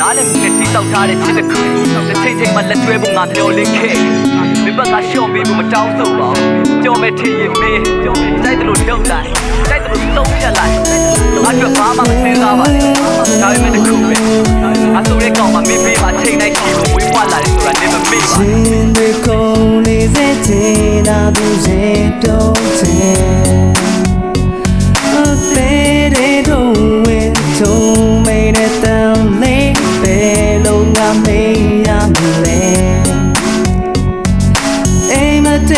နားလည်းမှုနဲ့တီးတောက်ထားတဲ့ချစ်တစ်ခုတစ်ချိန်ချိန်မှလက်တွဲဖို့ငါမျောလင့်ခဲ့မင်းဘက်ကရှော့ပေးဖို့မတောင်းဆိုပါဘူးကြော်မဲ့ထင်ရင်မင်းတိုက်တယ်လို့လုပ်လိုက်တိုက်တယ်လို့သုံးချက်လိုက်ငါတို့ဘာမှမသိသားပါနဲ့ဒါပေမဲ့တစ်ခုပဲငါဆိုတဲ့ကောင်မှမင်းပေးမှာချိန်တိုင်းရှိဖို့ဝေးဖွာလာတယ်ဆိုတာနေမမေ့ပါရှ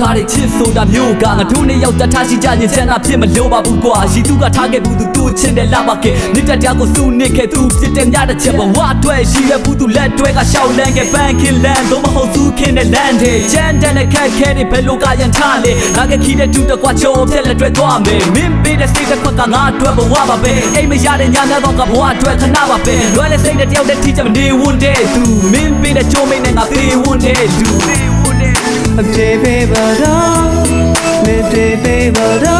ထားတဲ့ချစ်ဆိုတာမျိုးကငါတို့နဲ့ရောက်တတ်ထားရှိကြရင်ဆန္ဒဖြစ်မလို့ပါဘူးကွာရီသူကထားခဲ့ဘူးသူသူ့ချင်တယ်လာပါခဲ့မြစ်တက်တရားကိုစုနစ်ခဲ့သူဖြစ်တဲ့ညတဲ့ချက်ဘဝအတွက်ရှိရဘူးသူလက်တွဲကရှောက်လန်းခဲ့ပန်းခင်လန်းတော့မဟုတ်သူခင်တဲ့လန်းတဲ့ချမ်းတန်တဲ့ခက်ခဲတဲ့ဘယ်လိုကရန်ထားလေငါကခီးတဲ့တူတကွာချိုးပြက်လက်တွဲသွားမယ်မင်းပေးတဲ့စိတ်တစ်ခွက်ကငါအတွက်ဘဝပါပဲအိမ်မရတဲ့ညများတော့ကဘဝအတွက်ခဏပါပဲလွယ်တဲ့စိတ်တဲ့တယောက်တည်းထိချင်မနေဝန်တဲ့သူမင်းပေးတဲ့ချိုးမိတ်နဲ့ငါပေးဝန်တဲ့သူ A baby but on the baby but on